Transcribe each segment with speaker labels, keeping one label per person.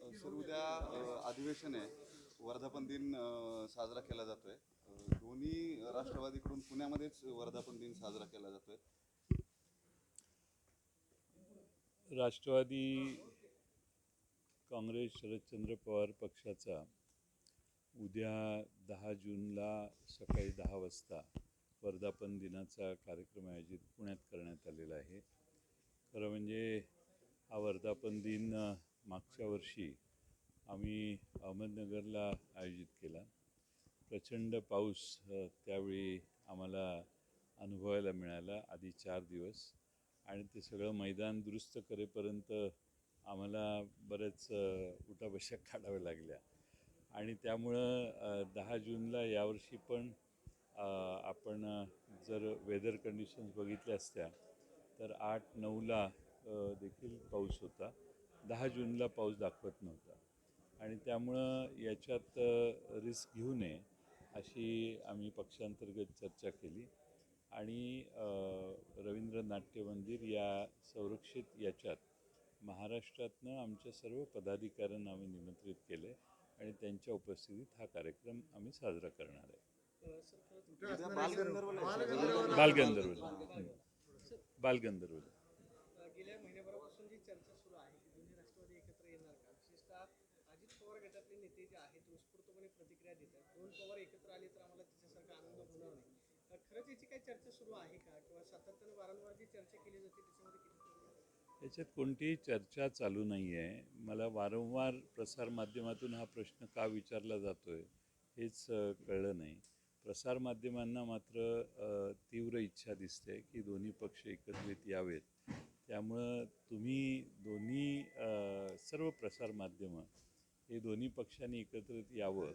Speaker 1: Sir उद्या अधिवेशन आहे. वर्धापन दिन साजरा केला जातोय. दोन्ही राष्ट्रवादीकडून पुण्यामध्येच वर्धापन दिन साजरा केला जातोय.
Speaker 2: राष्ट्रवादी काँग्रेस शरदचंद्र पवार पक्षाचा उद्या दहा जूनला सकाळी दहा वाजता वर्धापन दिनाचा कार्यक्रम आयोजित पुण्यात करण्यात आलेला आहे. खरं म्हणजे हा वर्धापन दिन मागच्या वर्षी आम्ही अहमदनगरला आयोजित केला. प्रचंड पाऊस त्यावेळी आम्हाला अनुभवायला मिळाला. आधी चार दिवस. आणि ते सगळं मैदान दुरुस्त करेपर्यंत आम्हाला बरेच अ, काढाव्या लागल्या. आणि त्यामुळं दहा जूनला यावर्षी पण आपण जर वेदर कंडिशन्स बघितल्या असत्या तर आठ नऊला देखील पाऊस होता. दहा जूनला पाऊस दाखवत नव्हता. आणि त्यामुळं याच्यात रिस्क घेऊ नये अशी आम्ही पक्षांतर्गत चर्चा केली. आणि रवींद्र नाट्य मंदिर या संरक्षित याच्यात महाराष्ट्रातनं आमच्या सर्व पदाधिकाऱ्यांना आम्ही निमंत्रित केले आणि त्यांच्या उपस्थितीत हा कार्यक्रम आम्ही साजरा करणार आहे.
Speaker 1: उद्या बालगंधर्वला आहे, सर.
Speaker 2: बालगंधर्वला हं. बालगंधर्वला
Speaker 3: गेल्या महिन्याभरापासून जी चर्चा सुरू आहे की दोन्ही राष्ट्रवादी एकत्र येणार का विशेषतः अजित पवार गटातले नेते जे आहेत उत्स्फूर्तपणे प्रतिक्रिया देतात. दोन पवार एकत्र आले तर आम्हाला त्याच्यासारखा आनंद होणार नाही. खरंच याची काही चर्चा सुरू आहे का? किंवा सातत्यानं वारंवार जी चर्चा केली जाते त्याच्यामध्ये किती
Speaker 2: याच्यात कोणतीही चर्चा चालू नाही आहे मला वारंवार प्रसारमाध्यमातून हा प्रश्न का विचारला जातो आहे हेच कळलं नाही. प्रसारमाध्यमांना मात्र तीव्र इच्छा दिसते की दोन्ही पक्ष एकत्रित यावेत. त्यामुळं तुम्ही दोन्ही सर्व प्रसारमाध्यमं हे दोन्ही पक्षांनी एकत्रित यावं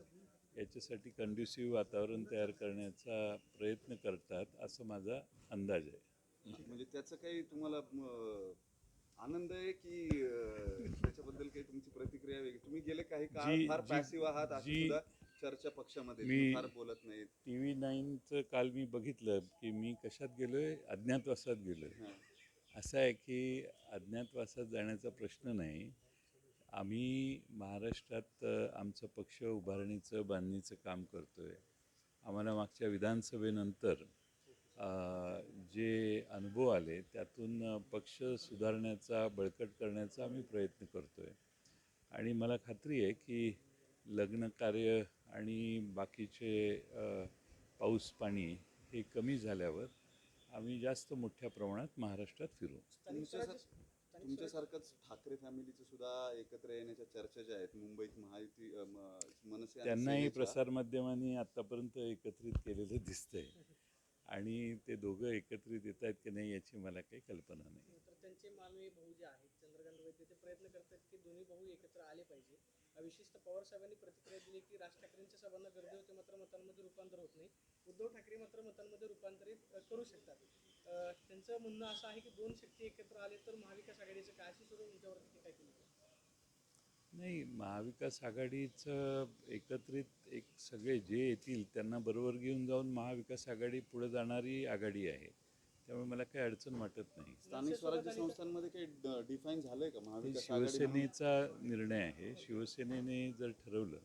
Speaker 2: याच्यासाठी कंड्युसिव्ह वातावरण तयार करण्याचा प्रयत्न करतात असं माझा अंदाज आहे.
Speaker 1: म्हणजे त्याचं काही तुम्हाला आनंद आहे की त्याच्याबद्दल काही तुमची प्रतिक्रिया वेगळी? तुम्ही गेले काही काळ फार पॅसिव्ह आहात अशी चर्चा पक्षामध्ये
Speaker 2: मी-
Speaker 1: फार बोलत नाहीत.
Speaker 2: टी व्ही नाईनचं काल मी बघितलं की मी कशात गेलो आहे अज्ञातवासात गेलो आहे
Speaker 1: हां.
Speaker 2: असं आहे की अज्ञातवासात जाण्याचा प्रश्न नाही आम्ही महाराष्ट्रात आमचा आमचं पक्ष उभारणीचं बांधणीचं काम करतो आहे आम्हाला मागच्या विधानसभेनंतर जे अनुभव आले त्यातून पक्ष सुधारण्याचा बळकट करण्याचा आम्ही प्रयत्न करतो आहे आणि मला खात्री आहे की लग्न कार्य आणि बाकीचे पाऊस पाणी हे कमी झाल्यावर आम्ही जास्त मोठ्या प्रमाणात महाराष्ट्रात फिरू.
Speaker 1: तुमच्यासारखंच ठाकरे फॅमिलीचं सुद्धा एकत्र येण्याच्या चर्चा ज्या आहेत मुंबईत महायुती मनसे आणि
Speaker 2: त्यांनाही
Speaker 1: सेनेच्या-
Speaker 2: प्रसारमाध्यमांनी आत्तापर्यंत एकत्रित केलेलं दिसतंय. आणि ते दोघं एकत्रित येत आहेत की नाही याची मला काही कल्पना नाही.
Speaker 3: तर त्यांचे मानवी भाऊ जे आहेत चंद्रकांत वैद्य ते प्रयत्न करतात की दोन्ही भाऊ एकत्र आले पाहिजे. अ, विशेषतः पवार साहेबांनी प्रतिक्रिया दिली की राज ठाकरेंच्या सभांना गर्दी होते मात्र मतांमध्ये रूपांतर होत नाही. उद्धव ठाकरे मात्र मतांमध्ये रूपांतरित करू शकतात. त्यांचं म्हणणं असं आहे की दोन शक्ती एकत्र आले तर महाविकास आघाडीचं काय अशी सुद्धा तुमच्यावरती केली
Speaker 2: नाही महाविकास आघाडीचं एकत्रित एक सगळे जे येतील त्यांना बरोबर घेऊन जाऊन महाविकास आघाडी पुढे जाणारी आघाडी आहे. त्यामुळे मला काही अडचण वाटत नाही.
Speaker 1: स्थानिक स्वराज्य संस्थांमध्ये काही डिफाईन झालंय का? महाविकास?
Speaker 2: शिवसेनेचा निर्णय आहे. शिवसेनेने जर ठरवलं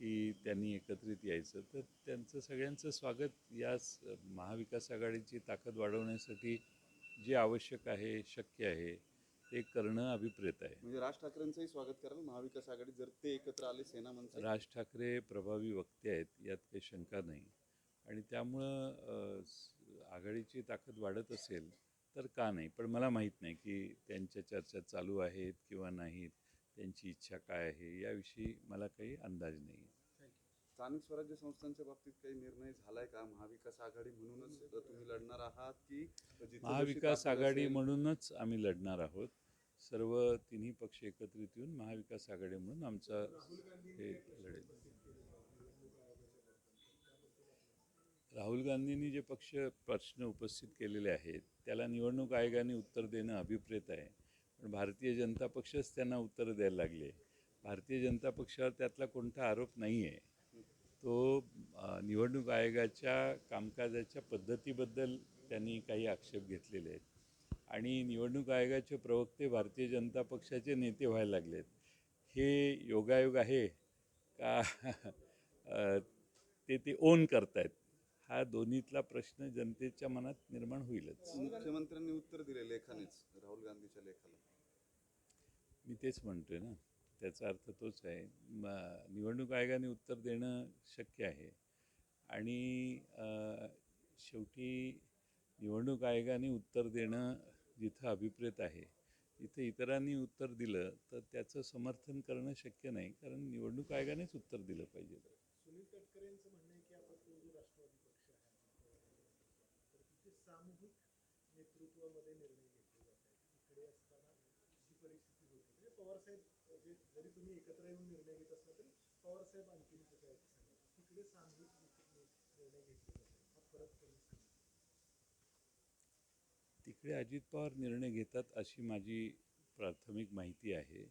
Speaker 2: की त्यांनी एकत्रित यायचं. तर त्यांचं सगळ्यांचं स्वागत या महाविकास आघाडीची ताकद वाढवण्यासाठी जे आवश्यक आहे शक्य आहे ते करणं अभिप्रेत आहे.
Speaker 1: म्हणजे राज ठाकरेंचंही स्वागत कराल. महाविकास आघाडी जर ते एकत्र आले सेना मनसे
Speaker 2: राज ठाकरे प्रभावी वक्ते आहेत यात काही शंका नाही. आणि त्यामुळं आघाडीची ताकद वाढत असेल तर का नाही? पण मला माहीत नाही की त्यांच्या चर्चा चालू आहेत किंवा नाहीत. त्यांची इच्छा काय आहे याविषयी मला काही अंदाज नाही
Speaker 1: स्थानिक स्वराज्य संस्थांच्या बाबतीत काही निर्णय झालाय का? महाविकास आघाडी म्हणूनच तुम्ही लढणार आहात की
Speaker 2: महाविकास आघाडी म्हणूनच आम्ही लढणार आहोत. सर्व तिन्ही पक्ष एकत्रित येऊन महाविकास आघाडी म्हणून आमचा हे लढेल. राहुल गांधींनी जे पक्ष प्रश्न उपस्थित केलेले आहेत त्याला निवडणूक आयोगाने उत्तर देणं अभिप्रेत आहे. पण भारतीय जनता पक्षच त्यांना उत्तर द्यायला लागले. भारतीय जनता पक्षावर त्यातला कोणता आरोप नाही आहे तो निवडणूक आयोगाच्या कामकाजाच्या पद्धतीबद्दल त्यांनी काही आक्षेप घेतलेले आहेत. आणि निवडणूक आयोगाचे प्रवक्ते भारतीय जनता पक्षाचे नेते व्हायला लागलेत. हे योगायोग आहे का? ते ते ओन करतायत. हा दोन्हीतला प्रश्न जनतेच्या मनात निर्माण होईलच.
Speaker 1: मुख्यमंत्र्यांनी उत्तर दिले लेखानेच राहुल गांधीच्या लेखाला.
Speaker 2: मी तेच म्हणतोय ना. त्याचा अर्थ तोच आहे. म- निवडणूक आयोगाने उत्तर देणं शक्य आहे. आणि शेवटी निवडणूक आयोगाने उत्तर देणं जिथं अभिप्रेत आहे तिथे इतरांनी उत्तर दिलं तर त्याचं समर्थन करणं शक्य नाही कारण निवडणूक आयोगानेच उत्तर दिलं पाहिजे.
Speaker 4: सुनील तटकरेंचं म्हणणं आहे की आपण तो जो राष्ट्रवादी पक्ष आहे तर तिथे सामूहिक नेतृत्वामध्ये निर्णय घेतले जात आहेत तिकडे असताना ही परिस्थिती होती म्हणजे पवारसाहेब जे जरी तुम्ही एकत्र येऊन निर्णय घेत असला तरी आणखी आहे ते सांगा तिकडे निर्णय हा फरक कमी
Speaker 2: तिकडे अजित पवार निर्णय घेतात अशी माझी प्राथमिक माहिती आहे.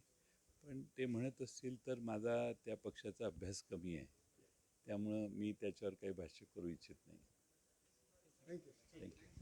Speaker 2: पण ते म्हणत असतील तर माझा त्या पक्षाचा अभ्यास कमी आहे. त्यामुळं मी त्याच्यावर काही भाष्य करू इच्छित नाही.
Speaker 4: Thank you
Speaker 2: thank you